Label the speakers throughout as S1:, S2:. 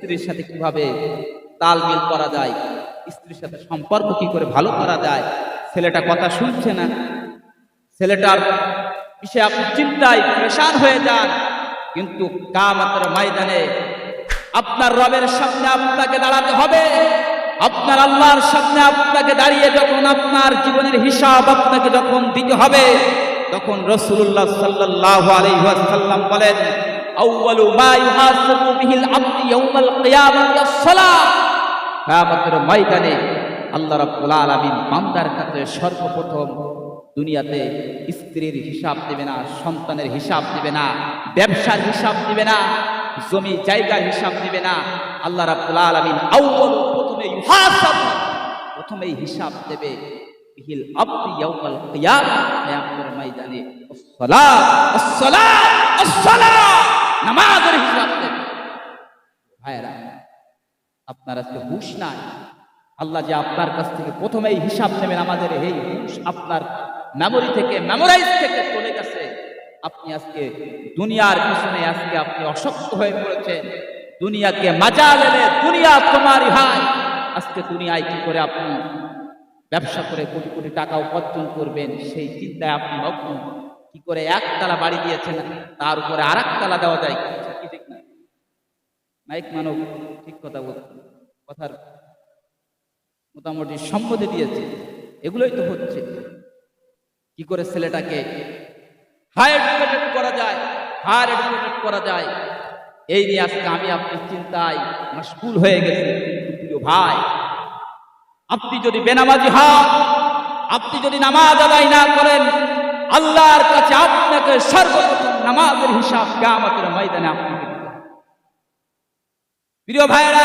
S1: স্ত্রীর সাথে কীভাবে তালমিল করা যায়, স্ত্রীর সাথে সম্পর্ক কি করে ভালো করা যায়, ছেলেটা কথা শুনছে না, ছেলেটার বিষয়ে আপনি চিন্তায় প্রেশান হয়ে যান, কিন্তু কামাতের ময়দানে আপনার রবের সামনে আপনাকে দাঁড়াতে হবে। আপনার আল্লাহর সামনে আপনাকে দাঁড়িয়ে যখন আপনার জীবনের হিসাব আপনাকে যখন দিতে হবে, তখন রসুল্লাহ সাল্লাল্লাহু আলাইহি ওয়াসাল্লাম বলেন আউয়ালু মা ইউহাসাবু বিহিল আবদু ইয়াউমাল কিয়ামাতি আস-সালাহ কিয়ামতের ময়দানে আল্লাহ রাব্বুল আলামিন বান্দার কাছে সর্বপ্রথম দুনিয়াতে স্ত্রীর হিসাব দেবে না, সন্তানের হিসাব দেবে না, ব্যবসার হিসাব দিবে না, জমি জায়গার হিসাব দিবে না। আল্লাহ রাব্বুল আলামিন আউয়াল প্রথমে ইউহাসাবু, প্রথমেই হিসাব দেবে বিহিল আবদি ইয়াউমাল কিয়ামা, কিয়ামতের ময়দানে। আসসালাত আসসালাত আসসালাত নামাজের হিসাব দেবে। ভাইরা আপনার আজকে হুশ নাই। আল্লাহ যে আপনার কাছ থেকে প্রথমেই হিসাব নেবেন আমাদের, এই হুশ আপনার মেমোরি থেকে মেমোরাইজ থেকে চলে গেছে। আপনি আজকে দুনিয়ার পিছনে আজকে আপনি অশক্ত হয়ে পড়েছেন। দুনিয়াকে মাজা লেলে দুনিয়া তোমারই হয়। আজকে দুনিয়ায় কি করে আপনি ব্যবসা করে কোটি কোটি টাকা উপার্জন করবেন, সেই চিন্তায় আপনি মগ্ন। কি করে একতলা বাড়ি দিয়েছেন, তার উপরে আর একতলা দেওয়া যায়? ঠিক না? মাইক মানব, ঠিক কথা বলছে কথার মোটামুটি সম্মতি দিয়েছে। এগুলোই তো হচ্ছে। কি করে ছেলেটাকে হাই এডুকেটেড করা যায় হায়ার এডুকেটেড করা যায়? এই নিয়ে আজকে আমি আপনার চিন্তায় মশগুল হয়ে গেছি, প্রিয় ভাই। আপনি যদি বেনামাজি হন, আপনি যদি নামাজ আদায় না করেন আল্লাহর কাছে আপনাকে সর্বপ্রথম নামাজের হিসাব কেয়ামতের ময়দানে আপনাকে প্রিয় ভাইরা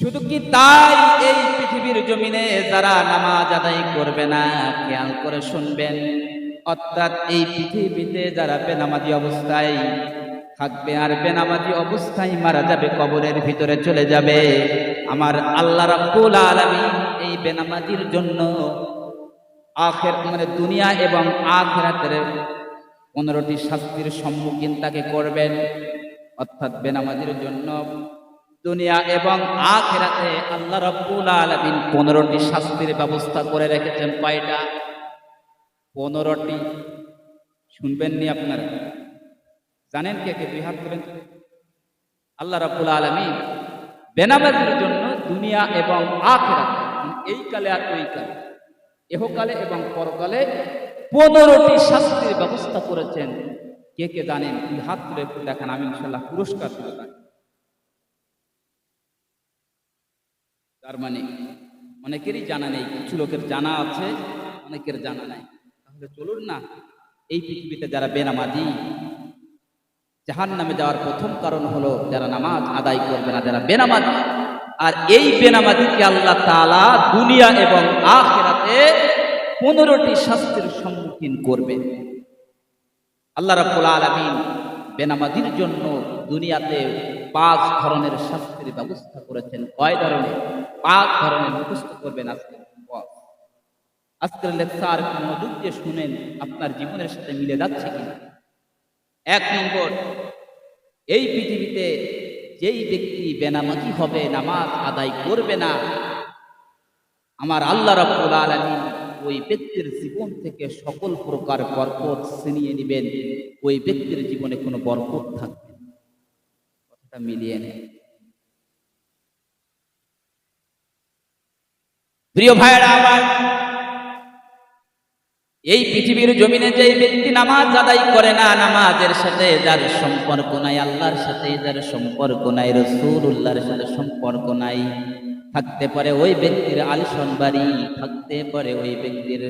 S1: শুধু কি তাই এই পৃথিবীর জমিনে যারা নামাজ আদায় করবে না, খেয়াল করে শুনবেন, অর্থাৎ এই পৃথিবীতে যারা বেনামাজি অবস্থায় থাকবে আর বেনামাজি অবস্থায় মারা যাবে, কবরের ভিতরে চলে যাবে, আমার আল্লাহ রাব্বুল আলামিন এই বেনামাজির জন্য আখের মানে দুনিয়া এবং আখেরাতের পনেরোটি শাস্তির সম্মুখীন তাকে করবেন, অর্থাৎ বেনামাজির জন্য। দুনিয়া এবং আখেরাতে আল্লাহ রাব্বুল আলামিন পনেরোটি শাস্তির ব্যবস্থা করে রেখেছেন কয়টা? পনেরোটি। শুনবেননি আপনারা। জানেন কে কে হাত করেন? আল্লাহ রাব্বুল আলামিন। বেনামাজির জন্য দুনিয়া এবং আখেরাতে, এই কালে আর ওই কালে। এহকালে এবং পরকালে পনেরোটি শাস্তির ব্যবস্থা করেছেন। কে কে জানেন? দুই হাত তুলে একটু দেখান, আমি ইনশাল্লাহ পুরস্কার তুলে দেখান তার মানে অনেকেরই জানা নেই, কিছু লোকের জানা আছে, অনেকের জানা নাই। তাহলে চলুন না, এই পৃথিবীতে যারা বেনামাজি জাহান নামে যাওয়ার প্রথম কারণ হলো যারা নামাজ আদায় করবে না, যারা বেনামাজি। আর এই বেনামাজিকে আল্লাহ তালা দুনিয়া এবং আখেরাতে পনেরোটি শাস্তির সম্মুখীন করবে। আল্লাহ রাব্বুল আলামিন বেনামাজির জন্য দুনিয়াতে পাঁচ ধরনের শাস্তির ব্যবস্থা করেছেন। কয় ধরনের? পাঁচ ধরনের মুখস্থ করবেন আজকে। আজকের লেকচার মনোযোগ দিয়ে শুনেন, আপনার জীবনের সাথে মিলে যাচ্ছে কিনা? এক নম্বর, এই পৃথিবীতে যেই ব্যক্তি বেনামাজি হবে, নামাজ আদায় করবে না আমার আল্লাহ রাব্বুল আলামিন ওই ব্যক্তির জীবন থেকে সকল প্রকার বরকত ছিনিয়ে নেবেন। ওই ব্যক্তির জীবনে কোনো বরকত থাকবে কথাটা মিলিয়ে নেন। প্রিয় ভাইয়েরা আমার, এই পৃথিবীর জমিনে যে ব্যক্তি নামাজ আদায় করে না, নামাজের সাথে যার সম্পর্ক নাই, আল্লাহর সাথে যার সম্পর্ক নাই রসুল্লাহর সাথে সম্পর্ক নাই থাকতে পারে ওই ব্যক্তির আলিশন বাড়ি, থাকতে পারে ওই ব্যক্তির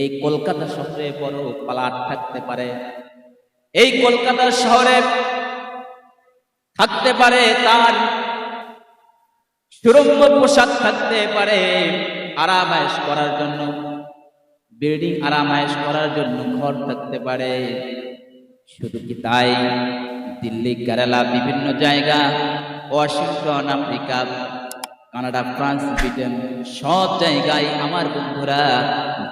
S1: এই কলকাতা শহরে বড় পালাট থাকতে পারে। এই কলকাতার শহরে থাকতে পারে তার সুরঙ্গ পোশাক থাকতে পারে আরামায়েশ করার জন্য, বিল্ডিং আরামায়েশ করার জন্য ঘর থাকতে পারে। শুধু কি তাই? দিল্লি, কেরালা, বিভিন্ন জায়গা, Washington America Canada, France, Britain সব জায়গায় আমার বন্ধুরা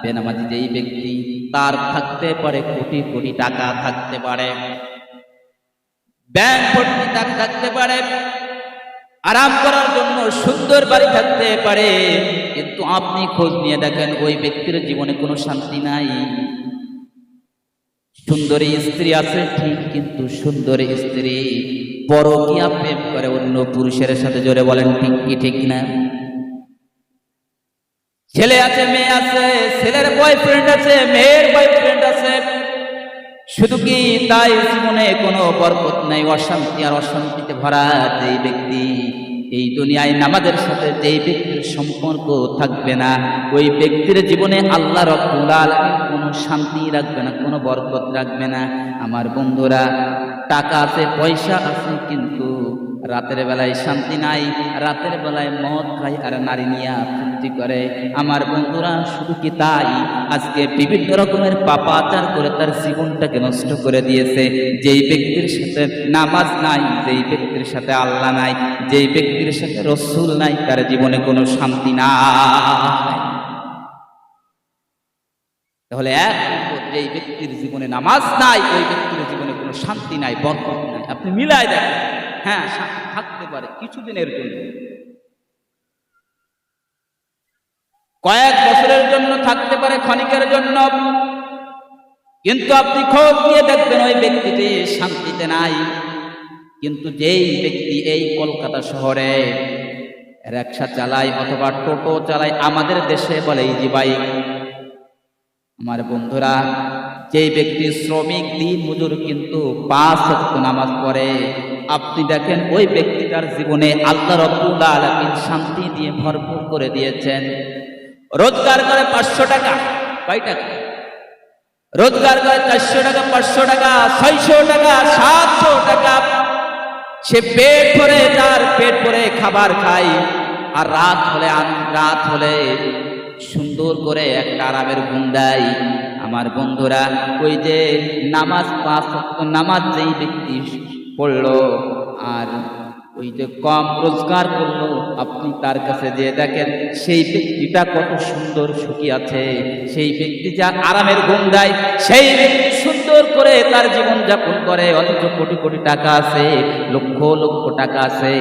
S1: বেনামাজি যেই ব্যক্তি তার থাকতে পারে কোটি কোটি টাকা থাকতে পারে। ব্যাংক ভর্তি টাকা থাকতে পারে, আরাম করার জন্য সুন্দর বাড়ি থাকতে পারে, কিন্তু আপনি খোঁজ নিয়ে দেখেন ওই ব্যক্তির জীবনে কোনো শান্তি নাই। সুন্দরী স্ত্রী আছে, ঠিক, কিন্তু সুন্দরী স্ত্রী পরকিয়া প্রেম করে অন্য পুরুষের সাথে জোরে বলেন, ঠিক কি ঠিক না? ছেলে আছে, মেয়ে আছে, ছেলের বয়ফ্রেন্ড আছে, মেয়ের বয়ফ্রেন্ড আছে। শুধু কি তাই জীবনে কোনো বরকত নাই, অশান্তি আর অশান্তিতে ভরা যেই ব্যক্তি, এই দুনিয়ায় নামাজের সাথে যেই ব্যক্তির সম্পর্ক থাকবে না, ওই ব্যক্তির জীবনে আল্লাহ রব্বুল কোনো শান্তি রাখবে না, কোনো বরকত রাখবে না। আমার বন্ধুরা টাকা আছে, পয়সা আছে, কিন্তু রাতের বেলায় শান্তি নাই, রাতের বেলায় মদ খায় আর নারী নিয়ে ফুর্তি করে। আমার বন্ধুরা, শুধু কি তাই? আজকে বিভিন্ন রকমের পাপাচার করে তার জীবনটাকে নষ্ট করে দিয়েছে। যেই ব্যক্তির সাথে নামাজ নাই, যেই ব্যক্তির সাথে আল্লাহ নাই, যেই ব্যক্তির সাথে রসুল নাই, তার জীবনে কোনো শান্তি নাই। তাহলে এক যেই ব্যক্তির জীবনে নামাজ নাই, ওই ব্যক্তির জীবনে কোনো শান্তি নাই, বরকত নাই। আপনি মিলাই দেখেন। হ্যাঁ থাকতে পারে কিছুদিনের জন্য। কয়েক বছরের জন্য থাকতে পারে, ক্ষণিকের জন্য। কিন্তু আপনি খোঁজ নিয়ে দেখবেন ওই ব্যক্তিটি শান্তিতে নাই। কিন্তু যেই ব্যক্তি এই কলকাতা শহরে রিক্সা চালায় অথবা টোটো চালায়, আমাদের দেশে বলে যে বাইক। আমার বন্ধুরা, যেই ব্যক্তি শ্রমিক, দিন মজুর কিন্তু পাঁচ ওয়াক্ত নামাজ পড়ে, আপনি দেখেন ওই ব্যক্তিটার জীবনে আল্লাহ রব্বুল আলামিন শান্তি দিয়ে ভরপুর করে দিয়েছেন। রোজগার করে পাঁচশো টাকা, কয় টাকা? রোজগার করে চারশো টাকা, পাঁচশো টাকা, ছয়শো টাকা, সাতশো টাকা। সে পেট ভরে, তার পেট ভরে খাবার খায়, আর রাত হলে রাত হলে সুন্দর করে একটা আরামের ঘুম দেয়। আমার বন্ধুরা, ওই যে নামাজ পাঁচ নামাজ যেই ব্যক্তি পড়ল, আর ওই যে কম রোজগার করল আপনি তার কাছে যে দেখেন, সেই ব্যক্তিটা কত সুন্দর সুখী আছে। সেই ব্যক্তি যা আরামের ঘুম দেয়, সেই ব্যক্তি সুন্দর করে তার জীবন যাপন করে, অথচ কোটি কোটি টাকা আছে, লক্ষ লক্ষ টাকা আছে,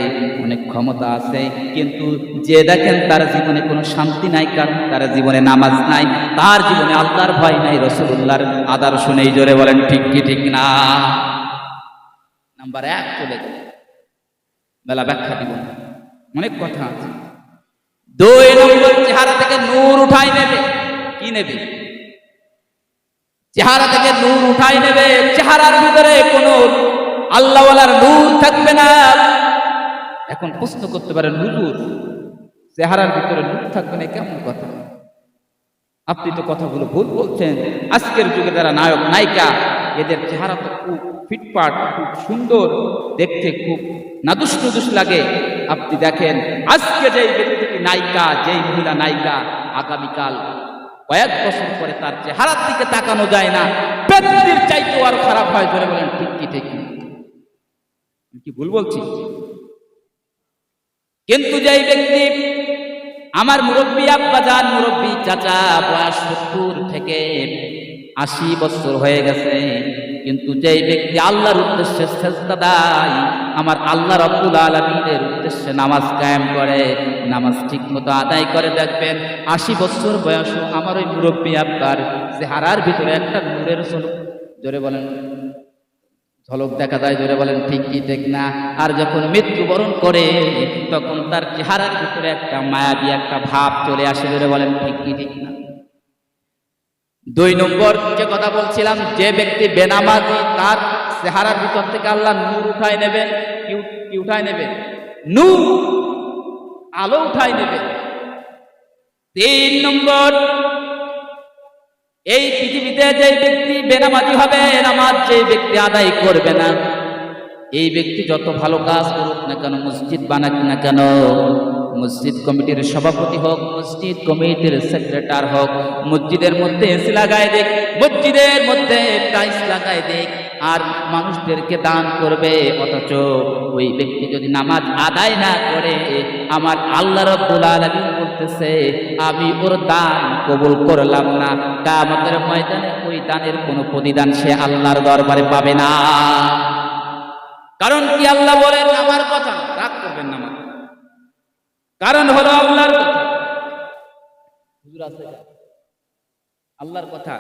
S1: অনেক ক্ষমতা আছে। কিন্তু যে দেখেন তার জীবনে কোনো শান্তি নাই, কারণ তার জীবনে নামাজ নাই, তার জীবনে আল্লাহর ভয় নাই, রসুল্লাহর আদর্শ নেই, জোরে বলেন, ঠিক কি, ঠিক না? নাম্বার এক, চলে গেল। বেলা ব্যাখ্যা দিব। অনেক কথা আছে। দুই নম্বর চেহারা থেকে নূর উঠাই নেবে। কি নেবে? চেহারা থেকে নূর উঠাই নেবে। চেহারার ভিতরে কোনো আল্লাহওয়ালার নূর থাকবে না। এখন প্রশ্ন করতে পারেন, হুজুর, চেহারার ভিতরে নূর থাকবে না, কেমন কথা? আপনি তো কথাগুলো ভুল বলছেন। আজকের যুগে যারা নায়ক, নায়িকা এদের চেহারা তো খুব ফিটফাট, খুব সুন্দর, দেখতে খুব নাদুস নুদুস লাগে। আপনি দেখেন, আজকে যেই ব্যক্তিটি নায়িকা, যেই মহিলা নায়িকা, আগামীকাল কয়েক বছর পরে তার চেহারার দিকে তাকানো যায় না। ব্যক্তির চাইতেও আরও খারাপ হয় ধরে বলেন, ঠিক কি ঠিক? কি ভুল বলছি? কিন্তু যেই ব্যক্তি আমার মুরব্বী আব্বা যান, মুরব্বী চাচা, বয়স সত্তর থেকে আশি বছর হয়ে গেছে, কিন্তু যেই ব্যক্তি আল্লাহর উদ্দেশ্যে চেষ্টা দেয়, আমার আল্লাহ রব্বুল আলমীদের উদ্দেশ্যে নামাজ কায়েম করে, নামাজ ঠিক মতো আদায় করে দেখবেন, আশি বছর বয়সও আমার ওই মুরব্বী আব্বার চেহারার ভিতরে একটা নূরের ঝলক, জোরে বলেন। ঝলক দেখা যায়, জোরে বলেন, ঠিক কি, ঠিক না? আর যখন মৃত্যুবরণ করে, তখন তার চেহারার ভিতরে একটা মায়াবী একটা ভাব চলে আসে, জোরে বলেন, ঠিক কি, ঠিক না? দুই নম্বর যে কথা বলছিলাম, যে ব্যক্তি বেনামাজি, তার চেহারার ভিতর থেকে আল্লাহ নূর উঠায় নেবেন কি উঠায় নেবেন নূর, আলো উঠায় নেবে। তিন নম্বর, এই পৃথিবীতে যে ব্যক্তি বেনামাজি হবে, নামাজ যে ব্যক্তি আদায় করবে না, এই ব্যক্তি যত ভালো কাজ করুক না কেন, মসজিদ বানাক না কেন মসজিদ কমিটির সভাপতি হোক, মসজিদ কমিটির সেক্রেটার হোক, মসজিদের মধ্যে এসি লাগায় দেখ, মসজিদের মধ্যে টাইলস লাগায় দেখ, আর মানুষদেরকে দান করবে, অথচ ওই ব্যক্তি যদি নামাজ আদায় না করে, আমার আল্লাহ রব্বুল আমি ওর দান কবুল করলাম না। কামতের ময়দানে ওই দানের কোনো প্রতিদান সে আল্লাহর দরবারে পাবে না। কারণ কি আল্লাহ বলেন, আমার কথা রাগ করবেন না কারণ হলো আল্লাহর কথা। আল্লাহর কথা।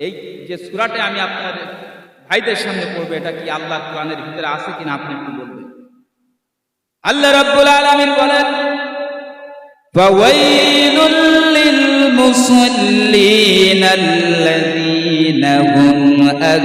S1: এই যে সুরাটে আমি আপনার ভাইদের সামনে পড়ব এটা কি আল্লাহ কোরআনের ভিতরে আছে কিনা আপনি একটু বলবেন? আল্লাহ রব্বুল আলমিন বলেন
S2: ফাওয়াইলুল লিল মুসাল্লিন আল্লাযীনা হুম আন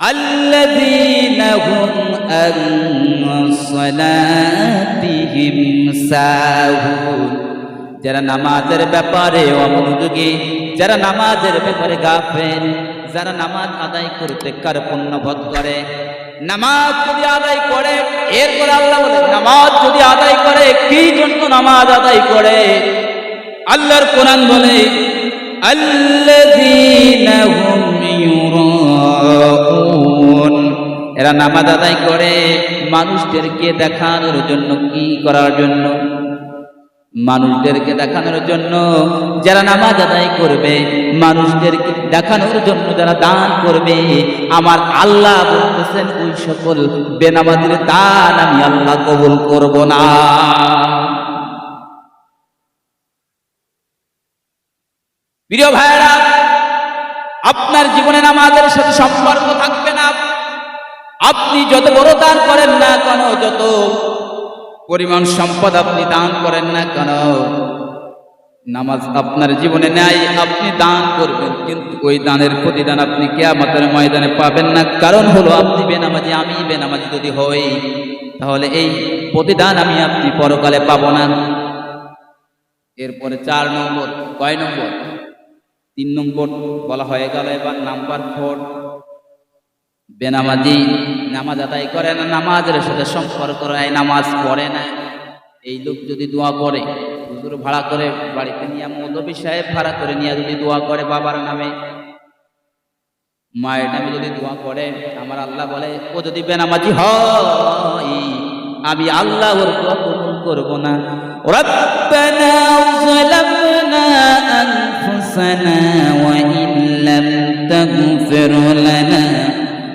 S2: الذين هم عن صلاتهم ساهون যারা নামাজের ব্যাপারে অমনোযোগী যারা নামাজের ব্যাপারে গাফেল যারা নামাজ আদায় করতে কার্পণ্যবোধ করে
S1: নামাজ যদি আদায় করে এরপর আল্লাহ বলে নামাজ যদি আদায় করে কি জন্য নামাজ আদায় করে আল্লাহর কোরআন বলে
S2: الذين এরা নামাজ আদায় করে। মানুষদেরকে দেখানোর জন্য কি করার জন্য? মানুষদেরকে দেখানোর জন্য যারা নামাজ আদায় করবে, মানুষদেরকে দেখানোর জন্য যারা দান করবে, আমার আল্লাহ বলতেছেন, ওই সকল বেনামাজির দান আমি আল্লাহ কবুল করব না।
S1: প্রিয় ভাইরা আপনার জীবনে নামাজের সাথে সম্পর্ক থাকবে আপনি যত বড় দান করেন না কেন, যত পরিমাণ সম্পদ আপনি দান করেন না কেন, নামাজ আপনার জীবনে নেয় আপনি দান করবেন, কিন্তু ওই দানের প্রতিদান আপনি কেয়ামতের ময়দানে পাবেন না। কারণ হলো আপনি বেনামাজি, আমি বেনামাজি যদি হই, তাহলে এই প্রতিদান আমি আপনি পরকালে পাবো না। এরপরে চার নম্বর, কয় নম্বর? তিন নম্বর বলা হয়ে গেল এবার নাম্বার ফোর। বেনামাজি নামাজ আদায় করে না নামাজের সাথে সম্পর্ক রায় নামাজ পড়ে না এই লোক যদি দোয়া করে হুজুর ভাড়া করে বাড়িতে নিয়ে মৌলবী সাহেব ভাড়া করে নিয়ে যদি দোয়া করে বাবার নামে মায়ের নামে যদি দোয়া করে আমার আল্লাহ বলে ও যদি বেনামাজি হয় আমি আল্লাহ ওর দোয়া কবুল করবো না ওরা
S2: ربنا ظلمنا أنفسنا وإن لم تغفر لنا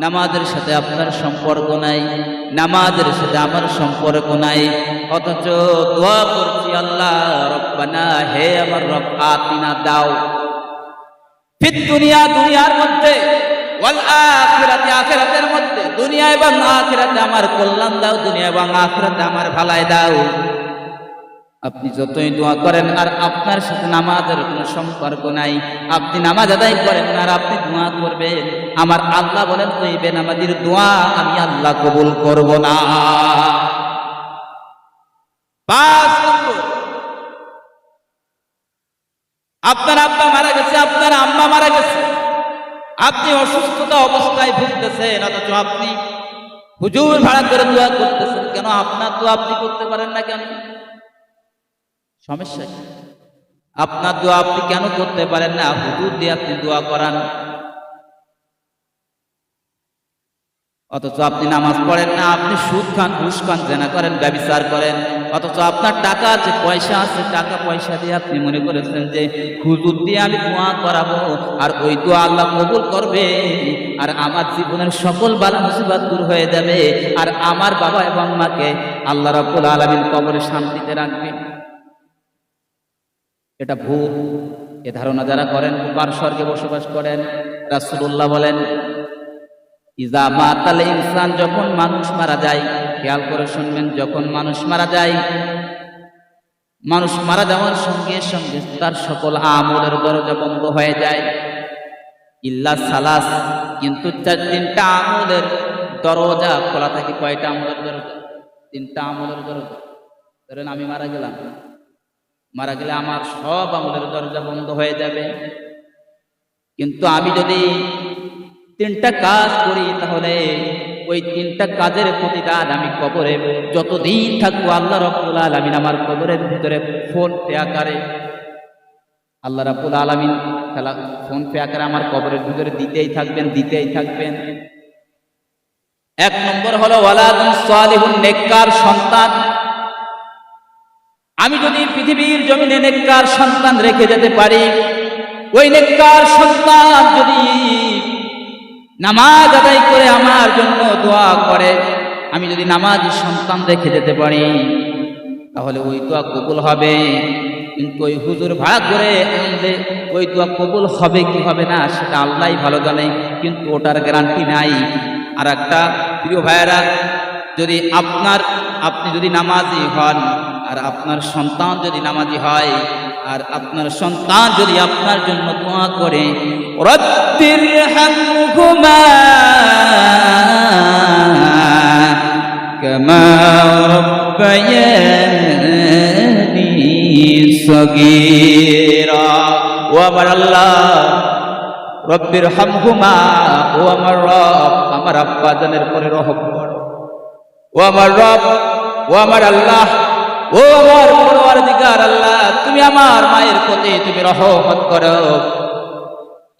S2: নামাজের সাথে আপনার সম্পর্ক নাই, নামাজের সাথে আমার সম্পর্ক নাই। অথচ দোয়া করছি, আল্লাহ, রব্বানা, হে আমার রব, আতিনা, দাও। দুনিয়া, দুনিয়ার মধ্যে, ওয়াল আখিরাতে, আখিরাতের মধ্যে, দুনিয়া এবং আখিরাতে আমার কল্যাণ দাও, দুনিয়া এবং আখিরাতে আমার ভালাই দাও। আপনি যতই দোয়া করেন আর আপনার সাথে নামাজের কোনো সম্পর্ক নাই, আপনি নামাজ আদায় করেন আর আপনি দোয়া করবেন। আমার আল্লাহ বলেন, ওই বেনামাজির দোয়া আমি আল্লাহ কবুল করব না।
S1: আপনার আব্বা মারা গেছে, আপনার আম্মা মারা গেছে। আপনি অসুস্থতা অবস্থায় ভুগতেছেন, অথচ আপনি হুজুর ভাড়া করে দোয়া করতেছেন। কেন আপনার দোয়া আপনি করতে পারেন না কেন? সমস্যা কি? আপনার দোয়া আপনি কেন করতে পারেন না? হুজুর দিয়ে আপনি দোয়া করান। অথচ আপনি নামাজ পড়েন না, আপনি সুদ খান, ঘুষ খান, জেনা করেন, ব্যবচার করেন। অথচ আপনার টাকা আছে, পয়সা আছে, টাকা পয়সা দিয়ে আপনি মনে করেছেন যে, হুজুর দিয়ে আমি দোয়া করাবো, আর ওই দোয়া আল্লাহ কবুল করবে, আর আমার জীবনের সকল বালা মুসিবত দূর হয়ে যাবে, আর আমার বাবা এবং মাকে আল্লাহ রাব্বুল আলামিন কবরে শান্তিতে রাখবে। এটা ভুল এ ধারণা যারা করেন পার স্বর্গে বসবাস করেন, রাসূলুল্লাহ বলেন ইজা মাতাল ইনসান, যখন মানুষ মারা যায়, খেয়াল করে শুনবেন, যখন মানুষ মারা যায়, মানুষ মারা যাওয়ার সঙ্গে সঙ্গে তার সকল আমলের দরজা বন্ধ হয়ে যায়। ইল্লা সালাস, কিন্তু চার তিনটা আমলের দরজা খোলা থাকে। কয়টা আমলের দরজা? তিনটা আমলের দরজা। ধরেন আমি মারা গেলাম। মারা গেলে আমার সব আমলের দরজা বন্ধ হয়ে যাবে। কিন্তু আমি যদি তিনটা কাজ করি তাহলে ওই তিনটা কাজের প্রতিদান আমি কবরে যতদিন থাকব, আল্লাহ রব্বুল আলমিন আমার কবরের ভিতরে ফোন পে আকারে, আল্লাহ রাব্বুল আলামিন খেলা ফোন পে আকারে আমার কবরের ভিতরে দিতেই থাকবেন দিতেই থাকবেন। এক নম্বর হলো নেককার সন্তান। আমি যদি পৃথিবীর জমিনে নেককার সন্তান রেখে যেতে পারি, ওই নেককার সন্তান যদি নামাজ আদায় করে আমার জন্য দোয়া করে, আমি যদি নামাজ সন্তান রেখে যেতে পারি, তাহলে ওই দোয়া কবুল হবে। কিন্তু ওই হুজুর ভাড়া করে আনলে ওই দোয়া কবুল হবে কি হবে না, সেটা আল্লাহ ভালো জানে, কিন্তু ওটার গ্যারান্টি নাই। আর একটা প্রিয় ভাইয়েরা, যদি আপনার, আপনি যদি নামাজি হন আর আপনার সন্তান যদি নামাজি হয়, আর আপনার সন্তান যদি আপনার জন্য দোয়া করে রব্বির হামহুমা
S2: কামা রব্বায়ানি সগীরা।
S1: ও আমার আল্লাহ রব্বির হামহুমা ও আমার রব, আমার আব্বা জানের পরে রহম করো। ও আমার রব, ও আমার আল্লাহ ও আমার পরওয়ারদিগার আল্লাহ তুমি আমার মায়ের প্রতি তুমি রহমত করো।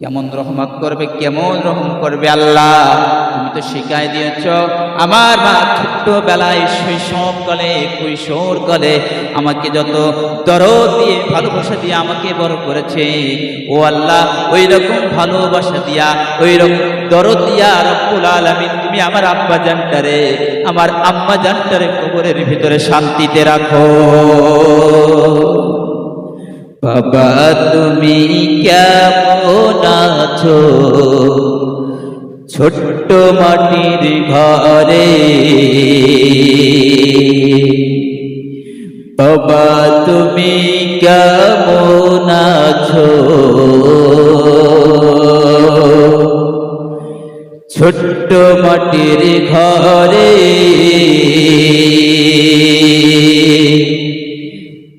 S1: কেমন রহমত করবে, কেমন রহম করবে আল্লাহ? তুমি তো শিখাই দিয়েছ। আমার মা ছোট্টবেলায় শৈশব কলে, কৈশোর কলে আমাকে যত দরদ দিয়ে, ভালোবাসা দিয়ে আমাকে বড় করেছে। ও আল্লাহ ওই রকম ভালোবাসা দিয়া ওই রকম দরদ দিয়া রব্বুল আলামিন তুমি আমার আব্বা জানটারে, আমার আম্মা জানটারে কবরের ভিতরে শান্তিতে রাখো।
S2: বাবা তুমি কেমন আছো? ছোট্ট মাটির ঘরে। বাবা তুমি কেমন আছো? ছোট্ট মাটির ঘরে।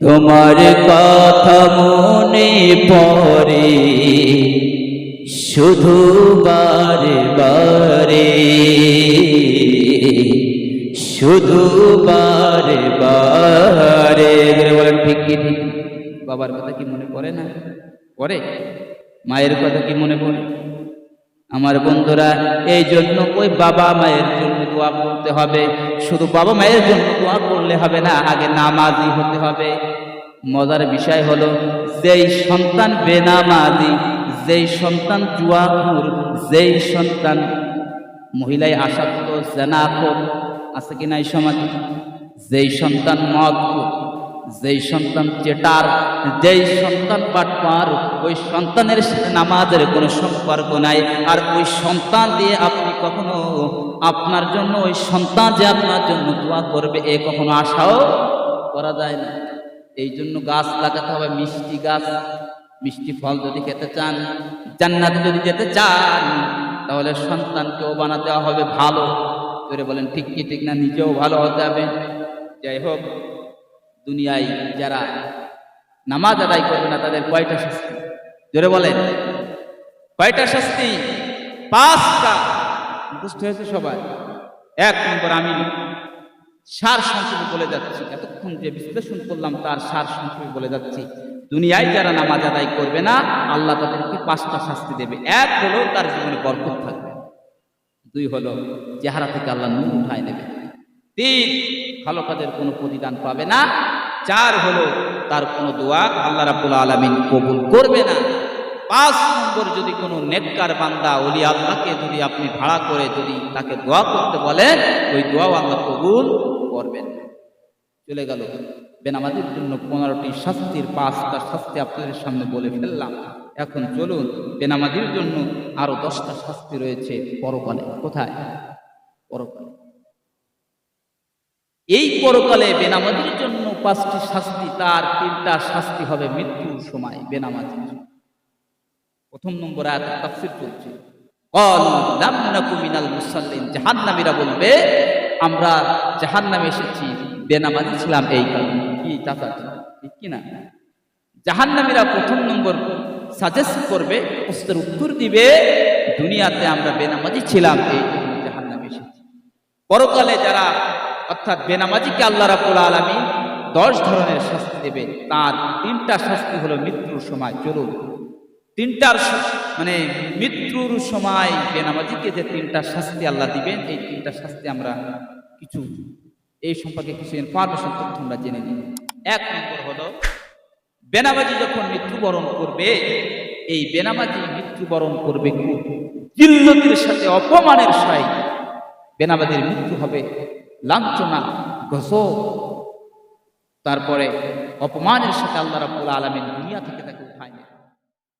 S2: তোমার কথা মনে পড়ে, শুধু বারে বারে। শুধু বারে বারে।
S1: বলেন, ঠিক কি, ঠিক বাবার কথা কি মনে পড়ে না? পড়ে? মায়ের কথা কি মনে পড়ে? আমার বন্ধুরা, এই জন্য ওই বাবা মায়ের জন্য দোয়া করতে হবে। শুধু বাবা মায়ের জন্য দোয়া করলে হবে না, আগে নামাজি হতে হবে। মজার বিষয় হলো, যেই সন্তান বেনামাজি, যেই সন্তান জুয়াখুর, যেই সন্তান মহিলায় আসক্ত জেনাখোর আছে কি না এই সমাজে? যেই সন্তান মদ যেই সন্তান চেটার যেই সন্তান পাটপার ওই সন্তানের সাথে নামাজের কোনো সম্পর্ক নাই। আর ওই সন্তান দিয়ে আপনি কখনো আপনার জন্য, ওই সন্তান যে আপনার জন্য দোয়া করবে, এ কখনো আশাও করা যায় না। এই জন্য গাছ লাগাতে হবে, মিষ্টি গাছ, মিষ্টি ফল যদি খেতে চান, জান্নাতে যদি যেতে চান, তাহলে সন্তানকেও বানাতে হবে ভালো। করে বলেন, ঠিক কি, ঠিক না, নিজেও ভালো হতে হবে। যাই হোক দুনিয়ায় যারা নামাজ আদায় করবে না, তাদের কয়টা শাস্তি? জোরে বলেন। কয়টা শাস্তি? পাঁচটা। বুঝতে হয়েছে সবাই। এক নম্বর আমি সার সংক্ষেপে বলে যাচ্ছি। এতক্ষণ যে বিশ্লেষণ করলাম, তার সার সংক্ষেপে বলে যাচ্ছি। দুনিয়ায় যারা নামাজ আদায় করবে না, আল্লাহ তাদেরকে পাঁচটা শাস্তি দেবে। এক হলো তার জীবনে বরকত থাকবে। দুই হলো চেহারা থেকে আল্লাহ নূর উঠায় নেবে তিন, ভালো কাজের কোনো প্রতিদান পাবে না। চার হলো তার কোনো দোয়া আল্লাহ রাবুল আলমিন কবুল করবে না। পাঁচ নম্বর যদি কোনো নেককার বান্দা ওলি আল্লাহকে যদি আপনি ভাড়া করে যদি তাকে দোয়া করতে বলেন, ওই দোয়াও আল্লাহ কবুল করবেন চলে গেল। বেনামাজির জন্য পনেরোটি শাস্তির পাঁচটা শাস্তি আপনাদের সামনে বলে ফেললাম। এখন চলুন, বেনামাজির জন্য আরও দশটা শাস্তি রয়েছে পরকালে। কোথায়? পরকালে। এই পরকালে বেনামাজির জন্য পাঁচটি শাস্তি, তার তিনটা শাস্তি হবে মৃত্যুর সময় বেনামাজির। প্রথম নম্বর আয়াত তাফসীর চলছে ক্বালু লাম নাকু মিনাল মুসাল্লিন, জাহান্নামীরা বলবে, আমরা জাহান্নামে এসেছি, বেনামাজি ছিলাম এই কারণে। কি চাচা, ঠিক কি না? জাহান্নামীরা প্রথম নম্বর সাজেস্ট করবে, প্রশ্নের উত্তর দিবে, দুনিয়াতে আমরা বেনামাজি ছিলাম এই জন্য জাহান্নামে এসেছি। পরকালে যারা অর্থাৎ বেনামাজিকে আল্লাহ রাবুল আলমী দশ ধরনের শাস্তি দেবে। তার তিনটা শাস্তি হলো মৃত্যুর সময় চলুন। তিনটার মানে মৃত্যুর সময় বেনামাজিকে যে তিনটা শাস্তি আল্লাহ দিবেন, এই তিনটা শাস্তি আমরা কিছু, এই সম্পর্কে কিছু ইনফরমেশন তথ্য আমরা জেনে নিই। এক নম্বর হলো, বেনামাজি যখন মৃত্যুবরণ করবে, এই বেনামাজি মৃত্যুবরণ করবে খুব সাথে অপমানের সাই বেনামাজির মৃত্যু হবে লাঞ্ছনা গজব তারপরে অপমানের সাথে আল্লাহ রাবুল আলমের দুনিয়া থেকে